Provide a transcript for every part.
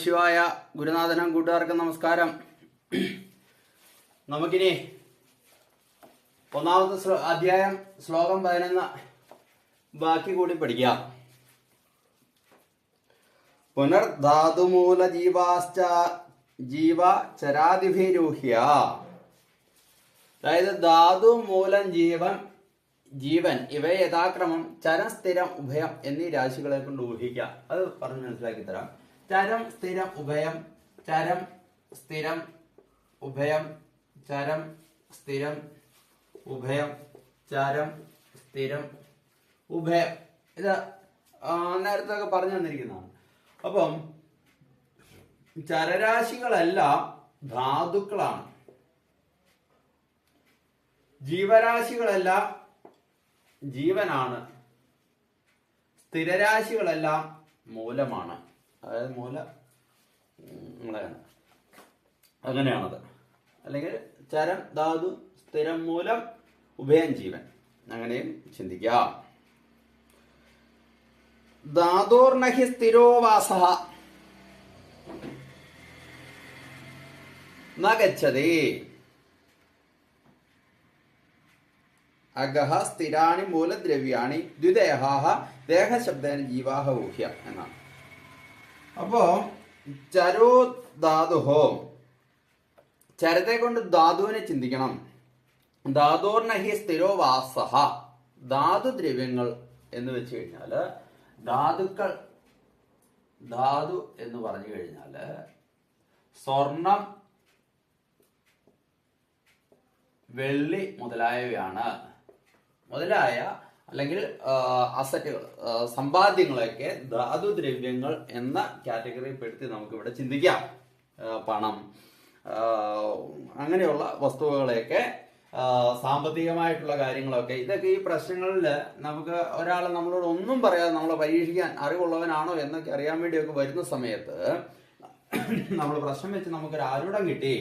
ശിവായ ഗുരുനാഥനും കൂട്ടുകാർക്ക് നമസ്കാരം. നമുക്കിനി ഒന്നാമത്തെ അധ്യായം ശ്ലോകം പതിനൊന്ന്. ബാക്കി കൂടി പഠിക്കാം. പുനർധാതുമൂല ജീവാശ്ച ജീവ ചരാതിഭിരൂഹ്യ അതായത് ധാതു മൂലം ജീവൻ ജീവൻ ഇവയെ യഥാക്രമം ചരം സ്ഥിരം ഉഭയം എന്നീ രാശികളെ കൊണ്ട് ഊഹിക്കാം. അത് പറഞ്ഞ് മനസ്സിലാക്കി തരാം. ചരം സ്ഥിരം ഉഭയം ചരം സ്ഥിരം ഉഭയം ചരം സ്ഥിരം ഉഭയം ചരം സ്ഥിരം ഉഭയം. ഇത് നേരത്തെ ഒക്കെ പറഞ്ഞു തന്നിരിക്കുന്നതാണ് അപ്പം ചരരാശികളെല്ലാം ധാതുക്കളാണ്. ജീവരാശികളെല്ലാം ജീവനാണ്. സ്ഥിരരാശികളെല്ലാം മൂലമാണ്. അതായത് മൂല നിങ്ങളെയാണ് അങ്ങനെയാണത്. അല്ലെങ്കിൽ ചരം ധാതു സ്ഥിരം മൂലം ഉഭയം ജീവൻ. അങ്ങനെയും ചിന്തിക്കാം ധാതോർണഹി സ്ഥിരോവാസ ന ഗച്ഛതി. അഗഹ സ്ഥിരാണി മൂലദ്രവ്യാണി ദ്വിദേഹാഹ ദേഹശബ്ദേന ജീവാഹ ഊഹ്യ എന്നാണ്. അപ്പോ ചരോ ധാതുഹോ ചരത്തെ കൊണ്ട് ധാതുവിനെ ചിന്തിക്കണം. ധാതോർണഹി സ്ഥിരോ വാസഹ. ധാതു ദ്രവ്യങ്ങൾ എന്ന് വെച്ച് കഴിഞ്ഞാൽ ധാതുക്കൾ ധാതു എന്ന് പറഞ്ഞു കഴിഞ്ഞാൽ സ്വർണം വെള്ളി മുതലായവയാണ്. മുതലായ അല്ലെങ്കിൽ അസറ്റുകൾ സമ്പാദ്യങ്ങളൊക്കെ ധാതുദ്രവ്യങ്ങൾ എന്ന കാറ്റഗറിയിൽ പെടുത്തി നമുക്ക് ഇവിടെ ചിന്തിക്കാം. പണം അങ്ങനെയുള്ള വസ്തുവകളെയൊക്കെ സാമ്പത്തികമായിട്ടുള്ള കാര്യങ്ങളൊക്കെ. ഇതൊക്കെ ഈ പ്രശ്നങ്ങളിൽ നമുക്ക് ഒരാൾ നമ്മളോട് ഒന്നും പറയാതെ നമ്മളെ പരീക്ഷിക്കാൻ അറിവുള്ളവനാണോ എന്നൊക്കെ അറിയാൻ വേണ്ടിയൊക്കെ വരുന്ന സമയത്ത് നമ്മൾ പ്രശ്നം വെച്ച് നമുക്കൊരു ആരുടം കിട്ടി.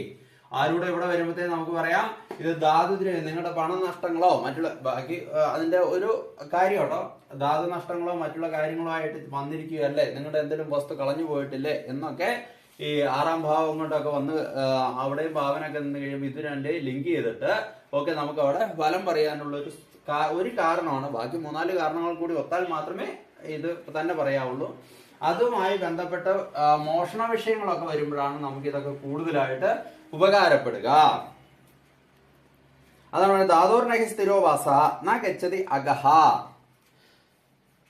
ആരൂടെ ഇവിടെ വരുമ്പോഴത്തേക്ക് നമുക്ക് പറയാം ഇത് ദാരിദ്ര്യം നിങ്ങളുടെ പണനഷ്ടങ്ങളോ മറ്റുള്ള ബാക്കി അതിന്റെ ഒരു കാര്യം കേട്ടോ ധാതു നഷ്ടങ്ങളോ മറ്റുള്ള കാര്യങ്ങളോ ആയിട്ട് വന്നിരിക്കുകയല്ലേ? നിങ്ങളുടെ എന്തെങ്കിലും വസ്തു കളഞ്ഞു പോയിട്ടില്ലേ? എന്നൊക്കെ ഈ ആറാം ഭാവം കൊണ്ടൊക്കെ വന്ന് അവിടെയും ഭാവനൊക്കെ നിന്ന് കഴിയുമ്പോൾ ഇത് രണ്ടേ ലിങ്ക് ചെയ്തിട്ട് ഓക്കെ നമുക്ക് അവിടെ ഫലം പറയാനുള്ള ഒരു ഒരു കാരണമാണ്. ബാക്കി മൂന്നാൽ കാരണങ്ങൾ കൂടി ഒത്താൽ മാത്രമേ ഇത് തന്നെ പറയാവുള്ളൂ. അതുമായി ബന്ധപ്പെട്ട മോഷണ വിഷയങ്ങളൊക്കെ വരുമ്പോഴാണ് നമുക്ക് ഇതൊക്കെ കൂടുതലായിട്ട് ഉപകാരപ്പെടുക. അതാണ് ധാതോർണഹി സ്ഥിരോവാസ ന ഗച്ഛതി അഗഹ.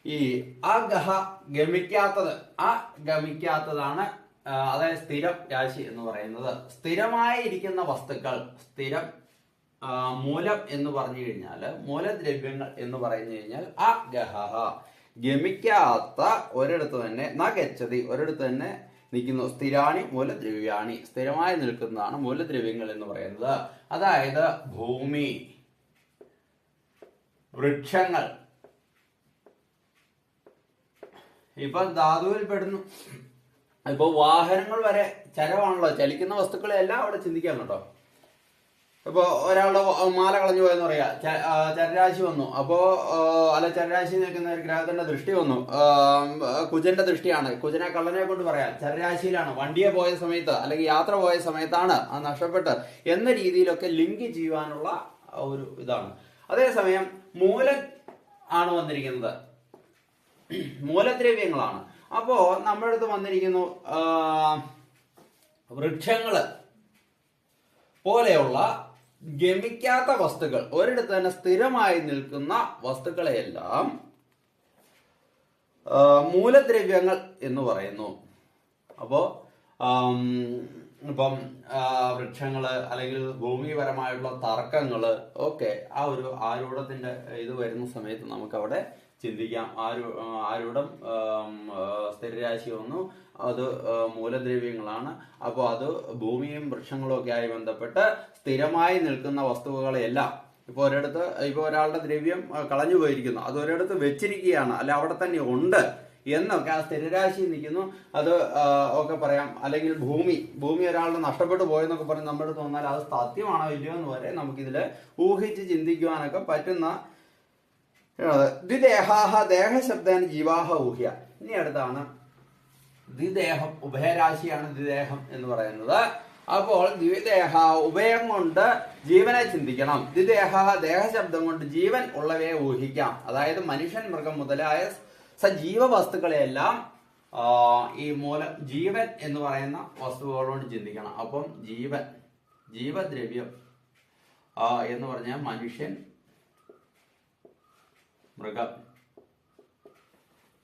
ഈ അഗഹ ഗമിക്കാത്തത് ആ ഗമിക്കാത്തതാണ് അതായത് സ്ഥിരം രാശി എന്ന് പറയുന്നത്. സ്ഥിരമായി ഇരിക്കുന്ന വസ്തുക്കൾ സ്ഥിരം മൂലം എന്ന് പറഞ്ഞു കഴിഞ്ഞാൽ മൂലദ്രവ്യങ്ങൾ എന്ന് പറഞ്ഞു കഴിഞ്ഞാൽ ആ ഗഹ ഗമിക്കാത്ത ഒരിടത്ത് തന്നെ ന ഗച്ഛതി ഒരിടത്ത് തന്നെ നിൽക്കുന്നു. സ്ഥിരാണി മൂലദ്രവ്യാണി. സ്ഥിരമായി നിൽക്കുന്നതാണ് മൂലദ്രവ്യങ്ങൾ എന്ന് പറയുന്നത്. അതായത് ഭൂമി വൃക്ഷങ്ങൾ. ഇപ്പൊ ധാതുവിൽ പെടുന്നു. ഇപ്പൊ വാഹനങ്ങൾ വരെ ചരവാണല്ലോ. ചലിക്കുന്ന വസ്തുക്കളെല്ലാം അവിടെ ചിന്തിക്കാം കേട്ടോ ഇപ്പൊ ഒരാളുടെ മാല കളഞ്ഞു പോയെന്ന് പറയാ. ചരരാശി വന്നു. അപ്പോൾ അല്ല ചരരാശി നിൽക്കുന്ന ഒരു ഗ്രഹത്തിന്റെ ദൃഷ്ടി വന്നു. കുജന്റെ ദൃഷ്ടിയാണ്. കുജനെ കള്ളനെ കൊണ്ട് പറയാം. ചരരാശിയിലാണ്. വണ്ടിയെ പോയ സമയത്ത് അല്ലെങ്കിൽ യാത്ര പോയ സമയത്താണ് ആ നഷ്ടപ്പെട്ട് എന്ന രീതിയിലൊക്കെ ലിങ്ക് ചെയ്യുവാനുള്ള ഒരു ഇതാണ്. അതേസമയം മൂല ആണ് വന്നിരിക്കുന്നത്. മൂലദ്രവ്യങ്ങളാണ്. അപ്പോൾ നമ്മുടെ അടുത്ത് വന്നിരിക്കുന്നു വൃക്ഷങ്ങൾ പോലെയുള്ള ഗമിക്കാത്ത വസ്തുക്കൾ. ഒരിടത്ത് തന്നെ സ്ഥിരമായി നിൽക്കുന്ന വസ്തുക്കളെയെല്ലാം മൂലദ്രവ്യങ്ങൾ എന്ന് പറയുന്നു. അപ്പോ ആം, ഇപ്പം വൃക്ഷങ്ങൾ അല്ലെങ്കിൽ ഭൂമിപരമായിട്ടുള്ള തർക്കങ്ങൾ ഒക്കെ ആ ഒരു ആരൂഢത്തിന്റെ ഇത് വരുന്ന സമയത്ത് നമുക്ക് അവിടെ ചിന്തിക്കാം. ആരു ആരുടം സ്ഥിരരാശി വന്നു. അത് മൂലദ്രവ്യങ്ങളാണ്. അപ്പോൾ അത് ഭൂമിയും വൃക്ഷങ്ങളും ഒക്കെ ആയി ബന്ധപ്പെട്ട് സ്ഥിരമായി നിൽക്കുന്ന വസ്തുക്കളെയെല്ലാം ഇപ്പൊ ഒരിടത്ത് ഇപ്പൊ ഒരാളുടെ ദ്രവ്യം കളഞ്ഞു പോയിരിക്കുന്നു. അത് ഒരിടത്ത് വെച്ചിരിക്കുകയാണ്. അല്ല അവിടെ തന്നെ ഉണ്ട് എന്നൊക്കെ ആ സ്ഥിരരാശി നിൽക്കുന്നു. അത് ഒക്കെ പറയാം. അല്ലെങ്കിൽ ഭൂമി ഭൂമി ഒരാളുടെ നഷ്ടപ്പെട്ടു പോയെന്നൊക്കെ പറഞ്ഞ് നമ്മുടെ തോന്നാൽ അത് സത്യമാണോ ഇല്ലയോ എന്ന് വരെ നമുക്കിതിൽ ഊഹിച്ച് ചിന്തിക്കുവാനൊക്കെ പറ്റുന്ന ദ്വിദേഹാഹ ജീവാഹ ഊഹ്യ. ഇനി അടുത്താണ്. ദ്വിദേഹം ഉഭയരാശിയാണ് ദ്വിദേഹം എന്ന് പറയുന്നത്. അപ്പോൾ ദ്വിദേഹ ഉഭയം കൊണ്ട് ജീവനെ ചിന്തിക്കണം. ദ്വിദേഹ ദേഹശബ്ദം കൊണ്ട് ജീവൻ ഉള്ളവയെ ഊഹിക്കാം. അതായത് മനുഷ്യൻ മൃഗം മുതലായ സജീവ വസ്തുക്കളെയെല്ലാം ഈ മൂല ജീവൻ എന്ന് പറയുന്ന വസ്തുക്കളോട് ചിന്തിക്കണം. അപ്പം ജീവൻ ജീവദ്രവ്യം എന്ന് പറഞ്ഞാൽ മനുഷ്യൻ മൃഗം.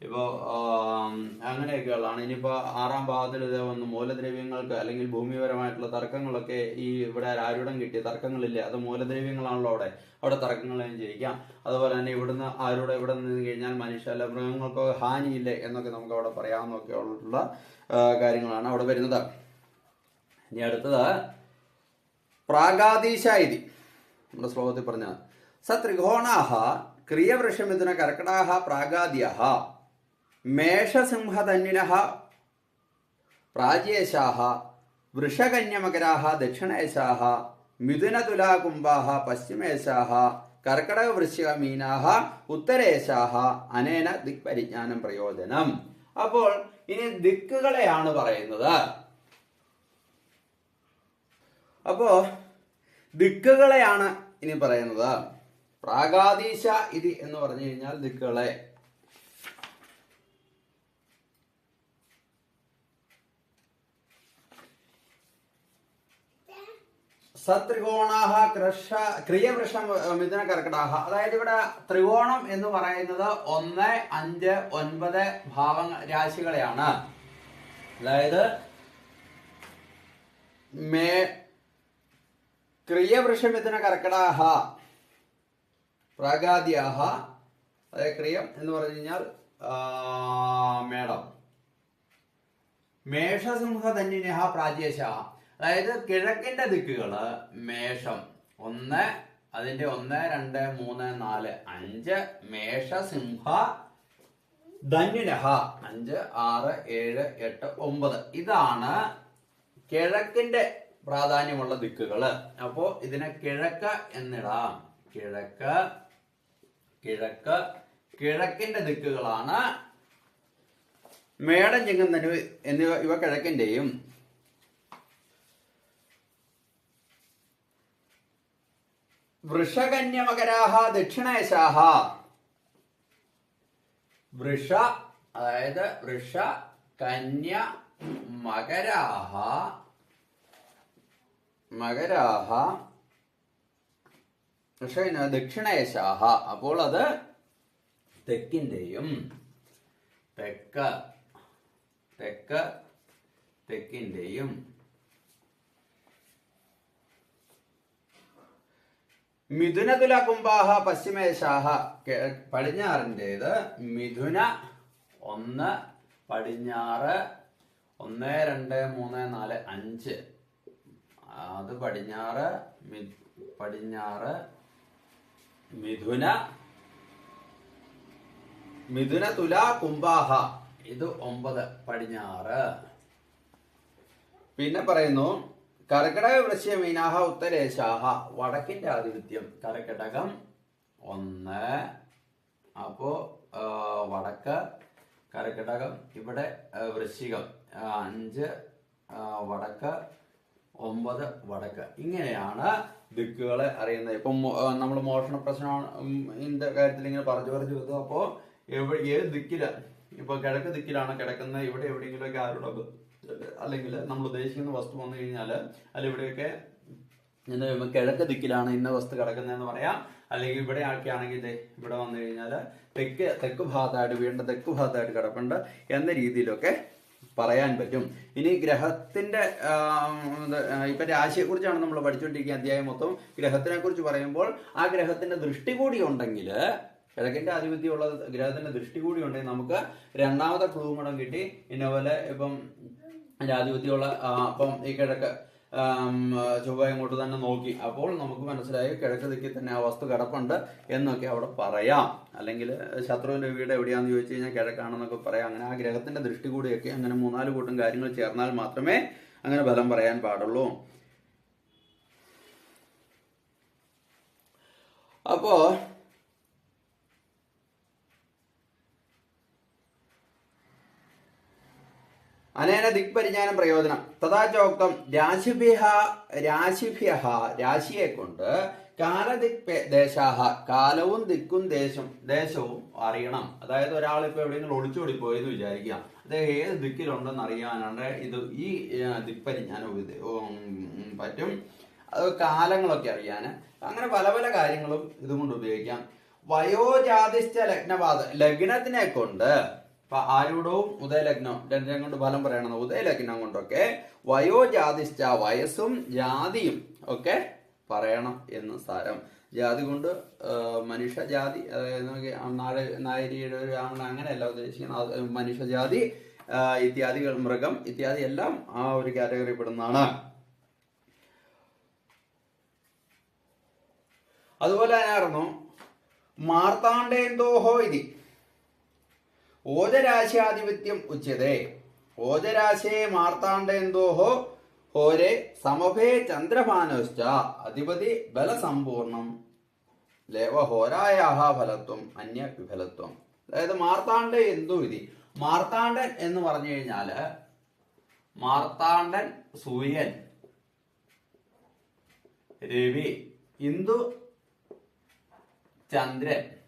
ഇപ്പോ അങ്ങനെയൊക്കെയുള്ളതാണ്. ഇനിയിപ്പോ ആറാം ഭാഗത്തിൽ ഇതേ വന്ന് മൂലദ്രവ്യങ്ങൾക്ക് അല്ലെങ്കിൽ ഭൂമിപരമായിട്ടുള്ള തർക്കങ്ങളൊക്കെ ഈ ഇവിടെ ആരുടം കിട്ടിയ തർക്കങ്ങളില്ല അത് മൂലദ്രവ്യങ്ങളാണല്ലോ അവിടെ. അവിടെ തർക്കങ്ങളെയും ജയിക്കാം അതുപോലെ തന്നെ ഇവിടുന്ന് ആരുടെ ഇവിടെ നിന്ന് കഴിഞ്ഞാൽ മനുഷ്യ അല്ല മൃഗങ്ങൾക്കോ ഹാനിയില്ല എന്നൊക്കെ നമുക്ക് അവിടെ പറയാവുന്നൊക്കെ ഉള്ള കാര്യങ്ങളാണ് അവിടെ വരുന്നത്. ഇനി അടുത്തത് പ്രാഗാതീശായി നമ്മുടെ ശ്ലോകത്തിൽ പറഞ്ഞ സ ത്രികോണാഹ ക്രിയവൃഷമിഥുന കർക്കടാഹ പ്രാഗാദ്യ മേഷസിംഹധന്യന പ്രാജേശാഹ വൃഷകന്യമകരാഹ ദക്ഷിണേശാഹ. മിഥുനതുലാകുംഭാഹ പശ്ചിമേശാഹ. കർക്കടകവൃശ്ചികമീനാഹ ഉത്തരേശാഹ. അനേന ദിക്പരിജ്ഞാനം പ്രയോജനം. അപ്പോൾ ഇനി ദിക്കുകളെയാണ് പറയുന്നത്. അപ്പോ ദിക്കുകളെയാണ് ഇനി പറയുന്നത്. പ്രാഗാതീശ ഇതി എന്ന് പറഞ്ഞു കഴിഞ്ഞാൽ ദിക്കുകളെ സത്രികോണാഹ കൃഷ ക്രിയവൃഷം മിഥുന കർക്കടാഹ. അതായത് ഇവിടെ ത്രികോണം എന്ന് പറയുന്നത് ഒന്ന് അഞ്ച് ഒൻപത് ഭാവ രാശികളെയാണ്. അതായത് മേ ക്രിയവൃഷമിഥുന കർക്കടാഹ. പ്രാഗാദ്യാഹ അതായത് ക്രിയം എന്ന് പറഞ്ഞു കഴിഞ്ഞാൽ മേടം. മേഷസിംഹധന്യനഹ പ്രാജേശാഹ അതായത് കിഴക്കിന്റെ ദിക്കുകൾ മേഷം ഒന്ന് അതിന്റെ ഒന്ന് രണ്ട് മൂന്ന് നാല് അഞ്ച് മേഷസിംഹ ധന്യനഹ അഞ്ച് ആറ് ഏഴ് എട്ട് ഒമ്പത്. ഇതാണ് കിഴക്കിന്റെ പ്രാധാന്യമുള്ള ദിക്കുകൾ. അപ്പോ ഇതിനെ കിഴക്ക് എന്നിടാം. കിഴക്ക് കിഴക്ക് കിഴക്കിന്റെ ദിക്കുകളാണ് മേടം ചിങ്ങം തന്നെ എന്നിവ ഇവ കിഴക്കിന്റെയും. വൃഷകന്യമകരാഹ ദക്ഷിണേശാഹ. വൃഷ അതായത് വൃഷ കന്യ മകരാഹ. മകരാഹ. വൃഷകന്യ ദക്ഷിണേശാഹ. അപ്പോൾ അത് തെക്കിന്റെയും തെക്ക തെക്ക തെക്കിന്റെയും മിഥുനതുല കുംഭാഹ പശ്ചിമേശാഹ പടിഞ്ഞാറിന്റെത് മിഥുന ഒന്ന് പടിഞ്ഞാറ് ഒന്ന് രണ്ട് മൂന്ന് നാല് അഞ്ച്. അത് പടിഞ്ഞാറ് പടിഞ്ഞാറ് മിഥുന മിഥുന തുല കുംഭാഹ. ഇത് ഒമ്പത് പടിഞ്ഞാറ്. പിന്നെ പറയുന്നു കർക്കിടക വൃശ്യ മീനാഹ ഉത്തരേശാഹ വടക്കിന്റെ ആധിപത്യം കർക്കിടകം ഒന്ന്. അപ്പോ വടക്ക് കർക്കിടകം ഇവിടെ വൃശ്ചികം അഞ്ച് വടക്ക് ഒമ്പത് വടക്ക്. ഇങ്ങനെയാണ് ദിക്കുകളെ അറിയുന്നത്. ഇപ്പം നമ്മൾ മോഷണ പ്രശ്നമാണ് ഇതിന്റെ കാര്യത്തിൽ ഇങ്ങനെ പറഞ്ഞു പറഞ്ഞു വന്നു അപ്പോ എവിടെ ഏത് ദിക്കില? ഇപ്പൊ കിഴക്ക് ദിക്കിലാണ് കിടക്കുന്നത്. ഇവിടെ എവിടെയെങ്കിലുമൊക്കെ ആരുടെ അല്ലെങ്കിൽ നമ്മൾ ഉദ്ദേശിക്കുന്ന വസ്തു വന്നു കഴിഞ്ഞാൽ അല്ല ഇവിടെയൊക്കെ എന്താ പറയുമ്പോൾ കിഴക്ക് ദിക്കിലാണ് ഇന്ന വസ്തു കിടക്കുന്നതെന്ന് പറയാം. അല്ലെങ്കിൽ ഇവിടെ ആക്കിയാണെങ്കിൽ ഇവിടെ വന്നു കഴിഞ്ഞാൽ തെക്ക് തെക്ക് ഭാഗത്തായിട്ട് വീണ്ടും തെക്ക് ഭാഗത്തായിട്ട് കിടപ്പുണ്ട് എന്ന രീതിയിലൊക്കെ പറയാൻ പറ്റും. ഇനി ഗ്രഹത്തിന്റെ ഇപ്പൊ രാശിയെക്കുറിച്ചാണ് നമ്മൾ പഠിച്ചുകൊണ്ടിരിക്കുന്ന അധ്യായം മൊത്തം. ഗ്രഹത്തിനെ കുറിച്ച് പറയുമ്പോൾ ആ ഗ്രഹത്തിന്റെ ദൃഷ്ടി കൂടി ഉണ്ടെങ്കിൽ കിഴക്കിന്റെ ആധിപത്യമുള്ള ഗ്രഹത്തിന്റെ ദൃഷ്ടി കൂടി ഉണ്ടെങ്കിൽ നമുക്ക് രണ്ടാമത്തെ ക്ലൂ മടം കിട്ടി. ഇന്നപോലെ ഇപ്പം ആധിപത്യമുള്ള അപ്പം ഈ കിഴക്ക് ചൊവ്വ ഇങ്ങോട്ട് തന്നെ നോക്കി. അപ്പോൾ നമുക്ക് മനസ്സിലായി കിഴക്ക് ദിക്കിൽ തന്നെ ആ വസ്തു കിടപ്പുണ്ട് എന്നൊക്കെ അവിടെ പറയാം. അല്ലെങ്കിൽ ശത്രുവിന്റെ വീട് എവിടെയാന്ന് ചോദിച്ചു കഴിഞ്ഞാൽ കിഴക്കാണെന്നൊക്കെ പറയാം. അങ്ങനെ ആ ഗ്രഹത്തിന്റെ ദൃഷ്ടി കൂടിയൊക്കെ അങ്ങനെ മൂന്നാൽ കൂട്ടം കാര്യങ്ങൾ ചേർന്നാൽ മാത്രമേ അങ്ങനെ ഫലം പറയാൻ പാടുള്ളൂ. അപ്പോ അനേന ദിക്പരിജ്ഞാനം പ്രയോജനം. തഥാ ചോക്തം രാശിഭ്യഹ രാശിഭ്യ രാശിയെ കൊണ്ട് കാലദിക് ദേശാഹ കാലവും ദിക്കും ദേശം ദേശവും അറിയണം. അതായത് ഒരാൾ ഇപ്പൊ എവിടെയെങ്കിലും ഒളിച്ചോടി പോയെന്ന് വിചാരിക്കുക. അദ്ദേഹം ഏത് ദിക്കിലുണ്ടെന്ന് അറിയാനാണ് ഇത് ഈ ദിക്പരിജ്ഞാനം പറ്റും. അത് കാലങ്ങളൊക്കെ അറിയാൻ അങ്ങനെ പല പല കാര്യങ്ങളും ഇതുകൊണ്ട് ഉപയോഗിക്കാം. വയോജാതിഷ്ഠ ലഗ്നപാത ലഗ്നത്തിനെ കൊണ്ട് ഇപ്പൊ ആരൂഢവും ഉദയലഗ്നം രണ്ടും കൊണ്ട് ഫലം പറയണത് ഉദയലഗ്നം കൊണ്ടൊക്കെ വയോജാതിശ്ച വയസ്സും ജാതിയും ഒക്കെ പറയണം എന്ന് സാരം. ജാതി കൊണ്ട് മനുഷ്യജാതി അതായത് നായരിയുടെ ഒരു ആണ് അങ്ങനെയല്ല ഉദ്ദേശിക്കുന്നത് മനുഷ്യജാതി ഇത്യാദികൾ മൃഗം ഇത്യാദി എല്ലാം ആ ഒരു കാറ്റഗറി പെടുന്നതാണ്. അതുപോലെ തന്നെയായിരുന്നു മാർത്താണ്ഡേന്തോഹോ ഇതി. ഓജരാശിയാധിപത്യം ഉച്യതേ ഓജരാശേ മാർത്താണ്ടെന്തോഹോ ഹോരെ സമഭേ ചന്ദ്രഭാനോശ്ച. അധിപതി ബലസമ്പൂർണം. ലേവ ഹോരായാഹ ഫലത്വം അന്യ വിഫലത്വം. അതായത് മാർത്താണ്ഡ എന്തോ വിധി? മാർത്താണ്ഡൻ എന്ന് പറഞ്ഞു കഴിഞ്ഞാൽ മാർത്താണ്ഡൻ സൂര്യൻ രവി ഇന്ദു ചന്ദ്രൻ.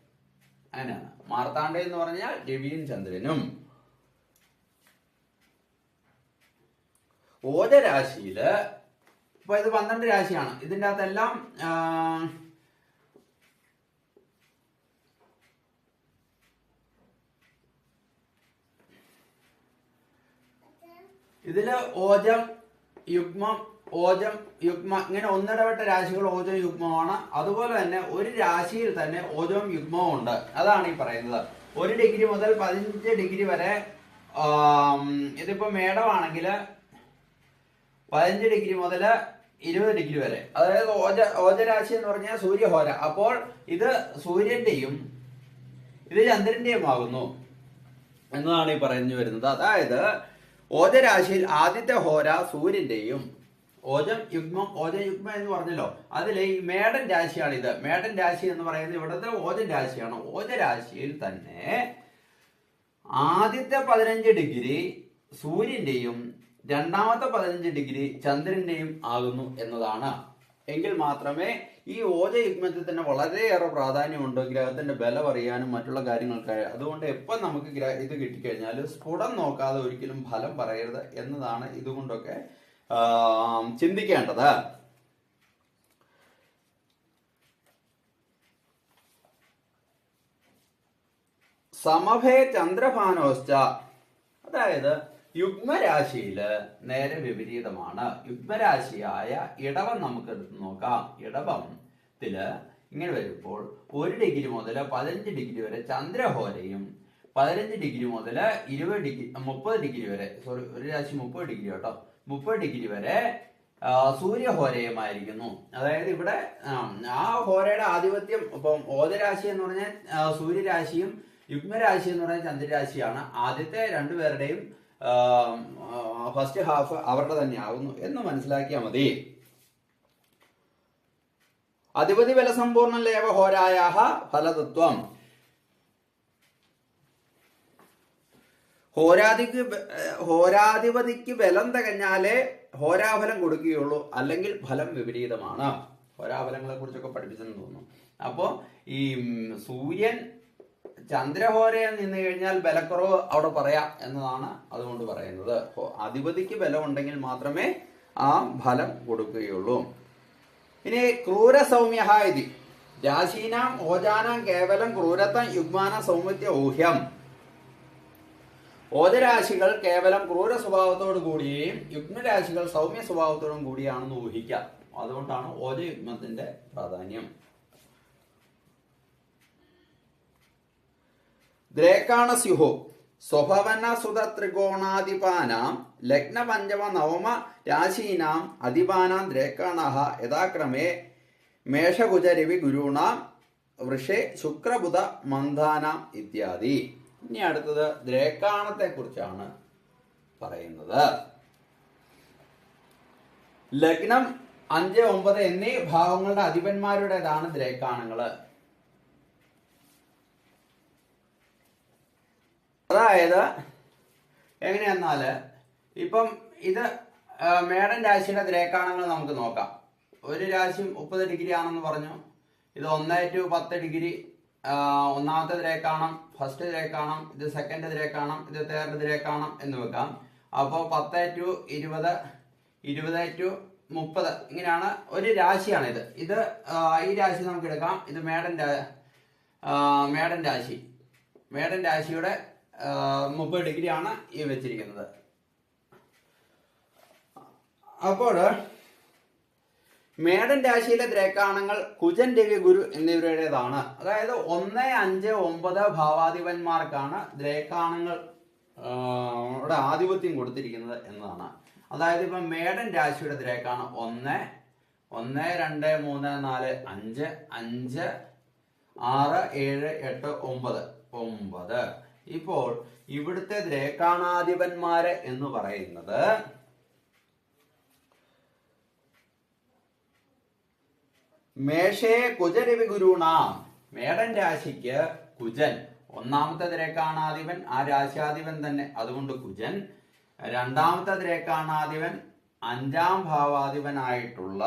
അങ്ങനെയാണ് മാർത്താണ്ഡ എന്ന് പറഞ്ഞാൽ രവിയും ചന്ദ്രനും. ഓജരാശിയിൽ ഇപ്പൊ ഇത് പന്ത്രണ്ട് രാശിയാണ്. ഇതിന്റെ അകത്തെല്ലാം ഇതിൽ ഓജം യുഗ്മം ഓജം യുഗ്മ ഇങ്ങനെ ഒന്നിടവിട്ട രാശികൾ ഓജം യുഗ്മമാണ്. അതുപോലെ തന്നെ ഒരു രാശിയിൽ തന്നെ ഓജവും യുഗ്മവും ഉണ്ട്. അതാണ് ഈ പറയുന്നത്. ഒരു ഡിഗ്രി മുതൽ പതിനഞ്ച് ഡിഗ്രി വരെ ഇതിപ്പോ മേടമാണെങ്കിൽ പതിനഞ്ച് ഡിഗ്രി മുതൽ ഇരുപത് ഡിഗ്രി വരെ. അതായത് ഓജ ഓജരാശി എന്ന് പറഞ്ഞാൽ സൂര്യഹോര. അപ്പോൾ ഇത് സൂര്യന്റെയും ഇത് ചന്ദ്രന്റെയും ആകുന്നു എന്നതാണ് ഈ പറഞ്ഞു വരുന്നത്. അതായത് ഓജരാശിയിൽ ആദ്യത്തെ ഹോര സൂര്യന്റെയും ഓജം യുഗ്മം ഓജ യുഗ്മം എന്ന് പറഞ്ഞല്ലോ. അതിൽ ഈ മേടൻ രാശിയാണ് ഇത് മേടൻ രാശി എന്ന് പറയുന്നത് ഇവിടുത്തെ ഓജൻ രാശിയാണ്. ഓജ രാശിയിൽ തന്നെ ആദ്യത്തെ പതിനഞ്ച് ഡിഗ്രി സൂര്യന്റെയും രണ്ടാമത്തെ പതിനഞ്ച് ഡിഗ്രി ചന്ദ്രന്റെയും ആകുന്നു എന്നതാണ്. എങ്കിൽ മാത്രമേ ഈ ഓജ യുഗ്മത്തിൽ തന്നെ വളരെയേറെ പ്രാധാന്യമുണ്ട്. ഗ്രഹത്തിന്റെ ബലം അറിയാനും മറ്റുള്ള കാര്യങ്ങൾക്ക് അതുകൊണ്ട് എപ്പം നമുക്ക് ഇത് കിട്ടിക്കഴിഞ്ഞാൽ സ്ഫുടം നോക്കാതെ ഒരിക്കലും ഫലം പറയരുത് എന്നതാണ് ഇതുകൊണ്ടൊക്കെ ചിന്തിക്കേണ്ടത്. സമഭേ ചന്ദ്രഭാനോശ്ച അതായത് യുഗ്മരാശിയിൽ നേരെ വിപരീതമാണ്. യുഗ്മരാശിയായ ഇടവം നമുക്ക് നോക്കാം. നോക്കാം ഇടവത്തിൽ ഇങ്ങനെ വരുമ്പോൾ ഒരു ഡിഗ്രി മുതൽ പതിനഞ്ച് ഡിഗ്രി വരെ ചന്ദ്രഹോരയും പതിനഞ്ച് ഡിഗ്രി മുതൽ ഇരുപത് ഡിഗ്രി മുപ്പത് ഡിഗ്രി വരെ സോറി ഒരു രാശി മുപ്പത് ഡിഗ്രി കേട്ടോ മുപ്പത് ഡിഗ്രി വരെ സൂര്യഹോരയുമായിരിക്കുന്നു. അതായത് ഇവിടെ ആ ഹോരയുടെ ആധിപത്യം ഇപ്പം ഓദരാശി എന്ന് പറഞ്ഞാൽ സൂര്യരാശിയും യുഗ്മരാശി എന്ന് പറഞ്ഞാൽ ചന്ദ്രരാശിയാണ്. ആദ്യത്തെ രണ്ടുപേരുടെയും ഫസ്റ്റ് ഹാഫ് അവരുടെ തന്നെ ആകുന്നു എന്ന് മനസ്സിലാക്കിയാൽ മതി. അധിപതി ബലസമ്പൂർണ ലേവ ഹോരായാഹ ഫലതത്വം. ഹോരാധിക്ക് ഹോരാധിപതിക്ക് ബലം തികഞ്ഞാലേ ഹോരാഫലം കൊടുക്കുകയുള്ളൂ. അല്ലെങ്കിൽ ഫലം വിപരീതമാണ്. ഹോരാഫലങ്ങളെ കുറിച്ചൊക്കെ പഠിപ്പിച്ചെന്ന് തോന്നുന്നു. അപ്പോ ഈ സൂര്യൻ ചന്ദ്രഹോരയിൽ നിന്ന് കഴിഞ്ഞാൽ ബലക്കുറവ് അവിടെ പറയാം എന്നതാണ് അതുകൊണ്ട് പറയുന്നത്. അധിപതിക്ക് ബലം ഉണ്ടെങ്കിൽ മാത്രമേ ആ ഫലം കൊടുക്കുകയുള്ളൂ. ഇനി ക്രൂര സൗമ്യഹായതി രാശീനാം ഓജാനാം കേവലം ക്രൂരത്വം യുഗ്മാന സൗമ്യത്യ ഊഹ്യം. ഓജരാശികൾ കേവലം ക്രൂര സ്വഭാവത്തോടു കൂടിയും യുഗ്മരാശികൾ സൗമ്യ സ്വഭാവത്തോടും കൂടിയാണെന്ന് ഊഹിക്കാം. അതുകൊണ്ടാണ് ഓജയുഗ്മത്തിന്റെ പ്രാധാന്യം. ദ്രേക്കാണസ്യുഹോ സ്വഭവന സുത ത്രികോണാധിപാനാം ലഗ്ന പഞ്ചമ നവമ രാശീനാം അധിപാനാം ദ്രേക്കാണ യഥാക്രമേ മേഷകുജരവി ഗുരുണാം വൃഷേ ശുക്രബുധ മന്ദാനാം ഇത്യാദി. ഇനി അടുത്തത് ദ്രേക്കാണത്തെ കുറിച്ചാണ് പറയുന്നത്. ലഗ്നം അഞ്ച് ഒമ്പത് എന്നീ ഭാവങ്ങളുടെ അധിപന്മാരുടേതാണ് ദ്രേക്കാണങ്ങൾ. അതായത് എങ്ങനെയെന്നാൽ ഇപ്പം ഇത് മേടൻ രാശിയുടെ ദ്രേക്കാണങ്ങൾ നമുക്ക് നോക്കാം. ഒരു രാശി മുപ്പത് ഡിഗ്രി ആണെന്ന് പറഞ്ഞു. ഇത് ഒന്ന് ടു പത്ത് ഡിഗ്രി ആ, തിരയെ കാണാം ഫസ്റ്റ് കാണാം ഇത് സെക്കൻഡ് ദ്രേക്കാണം ഇത് തേർഡ് ദ്രേക്കാണം എന്ന് വെക്കാം. അപ്പോൾ പത്ത് ടു ഇരുപത് ഇരുപത് ടു മുപ്പത് ഇങ്ങനെയാണ് ഒരു രാശിയാണ് ഇത് ഇത് ഈ രാശി നമുക്ക് എടുക്കാം. ഇത് മേഡൻ മേടൻ രാശി. മേടൻ രാശിയുടെ മുപ്പത് ഡിഗ്രിയാണ് ഈ വെച്ചിരിക്കുന്നത്. അപ്പോൾ മേടൻ രാശിയിലെ ദ്രേക്കാണങ്ങൾ കുജൻ രവി ഗുരു എന്നിവരുടേതാണ്. അതായത് ഒന്ന് അഞ്ച് ഒമ്പത് ഭാവാധിപന്മാർക്കാണ് ദ്രേക്കാണങ്ങൾ ആധിപത്യം കൊടുത്തിരിക്കുന്നത് എന്നതാണ്. അതായത് ഇപ്പം മേടൻ രാശിയുടെ ദ്രേക്കാണ് ഒന്ന് ഒന്ന് രണ്ട് മൂന്ന് നാല് അഞ്ച് അഞ്ച് ആറ് ഏഴ് എട്ട് ഒമ്പത് ഒമ്പത്. ഇപ്പോൾ ഇവിടുത്തെ ദ്രേക്കാണാധിപന്മാര് എന്ന് പറയുന്നത് മേഷേ കുജരവി ഗുരുണാം. മേടൻ രാശിക്ക് കുജൻ. ഒന്നാമത്തെ ദ്രേക്കാണാധിപൻ ആ രാശാധിപൻ തന്നെ. അതുകൊണ്ട് കുജൻ. രണ്ടാമത്തെ ദ്രേക്കാണാധിപൻ അഞ്ചാം ഭാവാധിപനായിട്ടുള്ള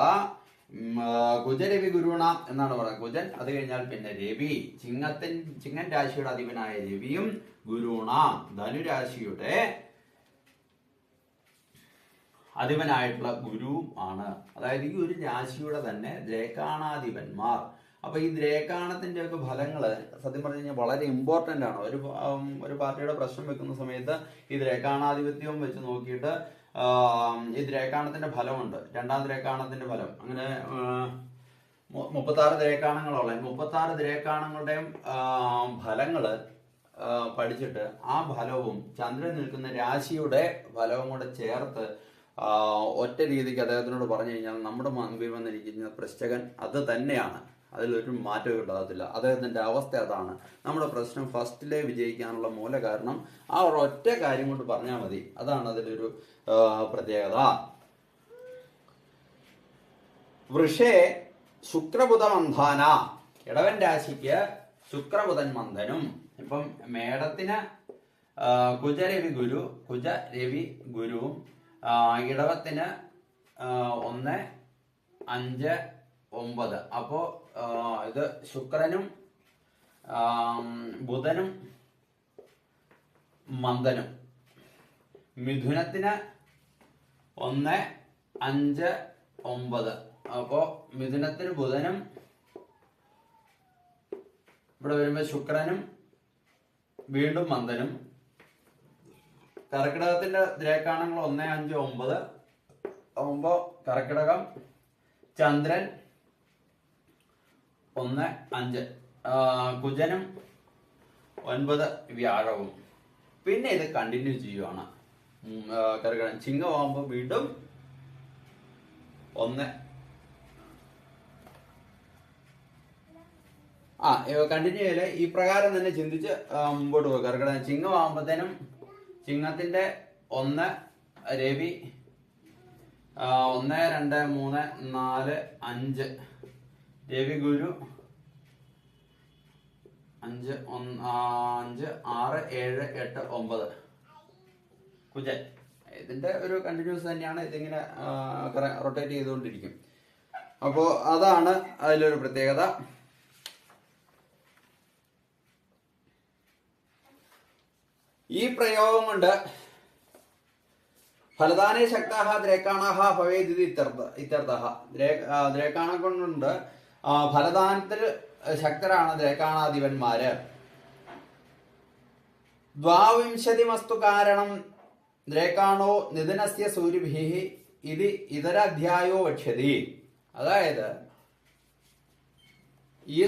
കുജരവി ഗുരുണാം എന്നാണ് പറയുന്നത്. കുജൻ അത് കഴിഞ്ഞാൽ പിന്നെ രവി. ചിങ്ങത്തിൻ ചിങ്ങൻ രാശിയുടെ അധിപനായ രവിയും ഗുരുണാം. ധനുരാശിയുടെ അധിപനായിട്ടുള്ള ഗുരുവും ആണ്. അതായത് ഈ ഒരു രാശിയുടെ തന്നെ ദ്രേക്കാണാധിപന്മാർ. അപ്പൊ ഈ രേഖാണത്തിന്റെ ഒക്കെ ഫലങ്ങൾ സത്യം പറഞ്ഞു കഴിഞ്ഞാൽ വളരെ ഇമ്പോർട്ടന്റ് ആണ്. ഒരു ഒരു പാർട്ടിയുടെ പ്രശ്നം വെക്കുന്ന സമയത്ത് ഈ ദ്രേക്കാണാധിപത്യവും വെച്ച് നോക്കിയിട്ട് ഈ രേഖാണത്തിന്റെ ഫലമുണ്ട്. രണ്ടാം രേഖാണത്തിന്റെ ഫലം. അങ്ങനെ മുപ്പത്തി ആറ് ദ്രേക്കാണങ്ങളുള്ള മുപ്പത്തി ആറ് ദ്രേക്കാണങ്ങളുടെയും ഫലങ്ങൾ പഠിച്ചിട്ട് ആ ഫലവും ചന്ദ്രൻ നിൽക്കുന്ന രാശിയുടെ ഫലവും കൂടെ ചേർത്ത് ഒറ്റ രീതിക്ക് അദ്ദേഹത്തിനോട് പറഞ്ഞു കഴിഞ്ഞാൽ നമ്മുടെ മുമ്പിൽ വന്നിരിക്കുന്ന പ്രശ്ചകൻ അത് തന്നെയാണ്. അതിലൊരു മാറ്റവും ഉണ്ടാകത്തില്ല. അദ്ദേഹത്തിന്റെ അവസ്ഥ അതാണ്. നമ്മുടെ പ്രശ്നം ഫസ്റ്റിലെ വിജയിക്കാനുള്ള മൂല കാരണം ആ ഒറ്റ കാര്യം കൊണ്ട് പറഞ്ഞാൽ മതി. അതാണ് അതിലൊരു പ്രത്യേകത. വൃഷേ ശുക്രബുധ മന്ധാന ഇടവൻ രാശിക്ക് ശുക്രബുധൻ മന്ദനും. ഇപ്പം മേടത്തിന് കുജരവി ഗുരു കുജരവി ഗുരുവും ഇടവത്തിന് ഒന്ന് അഞ്ച് ഒമ്പത്. അപ്പോ ആ, ഇത് ശുക്രനും ബുധനും മന്ദനും മിഥുനത്തിന് ഒന്ന് അഞ്ച് ഒമ്പത്. അപ്പോൾ മിഥുനത്തിന് ബുധനും ഇവിടെ വരുമ്പോൾ ശുക്രനും വീണ്ടും മന്ദനും കർക്കിടകത്തിന്റെ ദ്രേക്കാണങ്ങൾ ഒന്ന് അഞ്ച് ഒമ്പത്. ആകുമ്പോ കർക്കിടകം ചന്ദ്രൻ ഒന്ന് അഞ്ച്. കുജനും ഒൻപത് വ്യാഴവും. പിന്നെ ഇത് കണ്ടിന്യൂ ചെയ്യുവാണ്. കർക്കിടകം. ചിങ്ങമാകുമ്പോൾ വീണ്ടും ഒന്ന്. ആ കണ്ടിന്യൂ ചെയ്യൽ. ഈ പ്രകാരം തന്നെ ചിന്തിച്ച് മുമ്പോട്ട് പോകും കർക്കിടകം ചിങ്ങമാകുമ്പോഴത്തേനും ചിങ്ങത്തിന്റെ ഒന്ന് രവി ഒന്ന് രണ്ട് മൂന്ന് നാല് അഞ്ച്. രവി ഗുരു അഞ്ച് അഞ്ച് ആറ് ഏഴ് എട്ട് ഒമ്പത്. കുജൻ. ഇതിന്റെ ഒരു കണ്ടിന്യൂസ് തന്നെയാണ് ഇതിങ്ങനെ റൊട്ടേറ്റ് ചെയ്തുകൊണ്ടിരിക്കും. അപ്പോൾ അതാണ് അതിലൊരു പ്രത്യേകത. ഈ പ്രയോഗം കൊണ്ട് ഫലദാനേ ശക്താഹ ദ്രേക്കാണാഹ ഭവേത് ഇത്തർത്ഥ ദ്രേക്കാണ കൊണ്ടുണ്ട്. ആ, ഫലദാനത്തിൽ ശക്തരാണ് ദ്രേക്കാണാധിപന്മാര്. ദ്വാവിംശതിമസ്തു കാരണം ദ്രേക്കാണോ നിധനസ്യ സൂര്യഭി ഇത് ഇതര അധ്യായോ വക്ഷ്യതി. അതായത് ഈ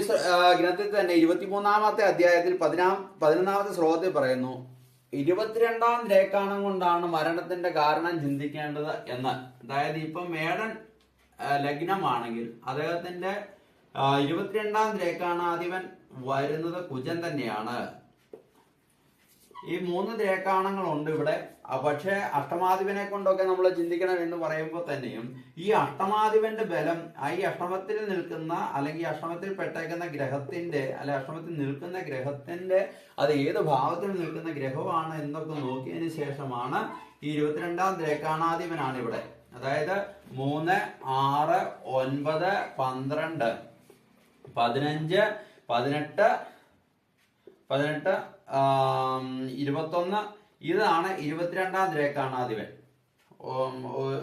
ഗ്രന്ഥത്തിൽ തന്നെ ഇരുപത്തിമൂന്നാമത്തെ അധ്യായത്തിൽ പതിനാം പതിനൊന്നാമത്തെ ശ്ലോകത്തിൽ പറയുന്നു ഇരുപത്തിരണ്ടാം രേഖാണം കൊണ്ടാണ് മരണത്തിന്റെ കാരണം ചിന്തിക്കേണ്ടത് എന്ന്. അതായത് ഇപ്പം മേടൻ ലഗ്നമാണെങ്കിൽ അദ്ദേഹത്തിന്റെ ഇരുപത്തിരണ്ടാം രേഖാണാധിപൻ വരുന്നത് കുജൻ തന്നെയാണ്. ഈ മൂന്ന് ദ്രേക്കാണങ്ങളുണ്ട് ഇവിടെ. പക്ഷെ അഷ്ടമാധിപനെ കൊണ്ടൊക്കെ നമ്മൾ ചിന്തിക്കണം എന്ന് പറയുമ്പോൾ തന്നെയും ഈ അഷ്ടമാധിപന്റെ ബലം ഈ അഷ്ടമത്തിൽ നിൽക്കുന്ന അല്ലെങ്കിൽ അഷ്ടമത്തിൽ പെട്ടേക്കുന്ന ഗ്രഹത്തിന്റെ അല്ലെ അഷ്ടമത്തിൽ നിൽക്കുന്ന ഗ്രഹത്തിന്റെ അത് ഏത് ഭാവത്തിൽ നിൽക്കുന്ന ഗ്രഹമാണ് എന്നൊക്കെ നോക്കിയതിന് ശേഷമാണ് ഈ ഇരുപത്തിരണ്ടാം ദ്രേക്കാണാധിപനാണ് ഇവിടെ അതായത് മൂന്ന് ആറ് ഒൻപത് പന്ത്രണ്ട് പതിനഞ്ച് പതിനെട്ട് പതിനെട്ട് ഇരുപത്തൊന്ന്. ഇതാണ് ഇരുപത്തിരണ്ടാം ദ്രേക്കാണാധിപൻ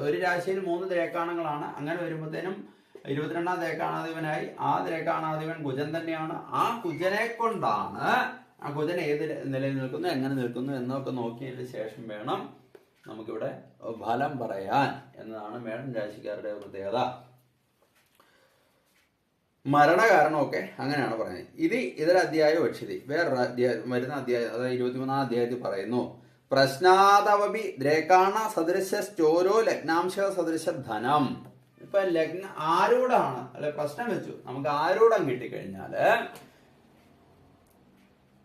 ഒരു രാശിയിൽ മൂന്ന് ദ്രേക്കാണങ്ങളാണ് അങ്ങനെ വരുമ്പോഴത്തേനും ഇരുപത്തിരണ്ടാം ദ്രേക്കാണാധിപനായി ആ ദ്രേക്കാണാധിപൻ കുജൻ തന്നെയാണ്. ആ കുജനെ കൊണ്ടാണ് ആ കുജൻ ഏത് നിലയിൽ നിൽക്കുന്നു എങ്ങനെ നിൽക്കുന്നു എന്നൊക്കെ നോക്കിയതിന് ശേഷം വേണം നമുക്കിവിടെ ഫലം പറയാൻ. എന്നതാണ് മേടം രാശിക്കാരുടെ പ്രത്യേകത. മരണകാരണമൊക്കെ അങ്ങനെയാണ് പറയുന്നത്. ഇത് ഇതൊരു അധ്യായം ഭക്ഷ്യതി വേറൊരു അധ്യായം വരുന്ന അധ്യായം അതായത് ഇരുപത്തിമൂന്നാം അധ്യായത്തിൽ പറയുന്നു. പ്രശ്നാതവപി ദ്രേക്കാണ സദൃശ സ്റ്റോരോ ലഗ്നാംശ സദൃശ ധനം. ഇപ്പൊ ലഗ്ന ആരോടാണ്? അല്ലെ പ്രശ്നം വെച്ചു. നമുക്ക് ആരൂഢം കിട്ടിക്കഴിഞ്ഞാൽ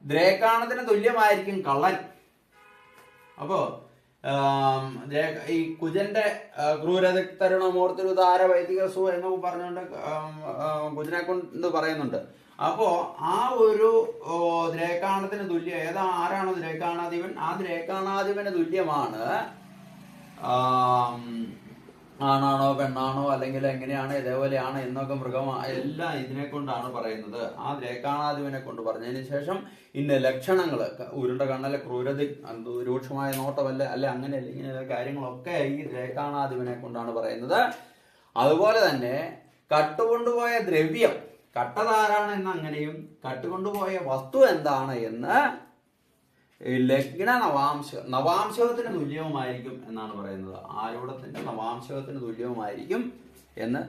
ദ്രേക്കാണത്തിന് തുല്യമായിരിക്കും കള്ളൻ. അപ്പോ ഈ കുജന്റെ ആ, ക്രൂരത തരുണമൂർത്തി ഉദാര വൈദിക സു എന്നൊക്കെ പറഞ്ഞുകൊണ്ട് കുജനെ കൊണ്ട് പറയുന്നുണ്ട്. അപ്പോ ആ ഒരു ദ്രേക്കാണത്തിന് തുല്യം ഏതാ ആരാണോ ദ്രേക്കാണാധിപൻ? ആ ദ്രേക്കാണാധിപന് തുല്യമാണ് ആണാണോ പെണ്ണാണോ അല്ലെങ്കിൽ എങ്ങനെയാണ് ഇതേപോലെയാണ് എന്നൊക്കെ മൃഗം എല്ലാം ഇതിനെ കൊണ്ടാണ് പറയുന്നത്. ആ രേഖാണാദിവിനെ കൊണ്ട് പറഞ്ഞതിന് ശേഷം ഇന്ന ലക്ഷണങ്ങൾ ഉരുണ്ട കണ്ണലെ ക്രൂരത രൂക്ഷമായ നോട്ടമല്ല അല്ലെ അങ്ങനെയല്ല അല്ലെങ്കിൽ കാര്യങ്ങളൊക്കെ ഈ രേഖാണാദിവിനെ കൊണ്ടാണ് പറയുന്നത്. അതുപോലെ തന്നെ കട്ടുകൊണ്ടുപോയ ദ്രവ്യം കട്ടതാരാണ് എന്ന് അങ്ങനെയും കട്ടുകൊണ്ടുപോയ വസ്തു എന്താണ് എന്ന് ലഗ്ന നവാംശ നവാംശകത്തിന് തുല്യവുമായിരിക്കും എന്നാണ് പറയുന്നത്. ആരൂഢത്തിന്റെ നവാംശകത്തിന് തുല്യവുമായിരിക്കും എന്ന്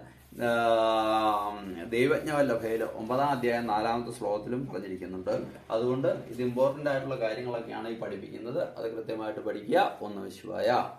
ദൈവജ്ഞവല്ലഭയിൽ ഒമ്പതാം അധ്യായം നാലാമത്തെ ശ്ലോകത്തിലും പറഞ്ഞിരിക്കുന്നുണ്ട്. അതുകൊണ്ട് ഇത് ഇമ്പോർട്ടന്റ് ആയിട്ടുള്ള കാര്യങ്ങളൊക്കെയാണ് ഈ പഠിപ്പിക്കുന്നത്. അത് കൃത്യമായിട്ട് പഠിക്കുക. ഒന്ന് വിശ്വായ.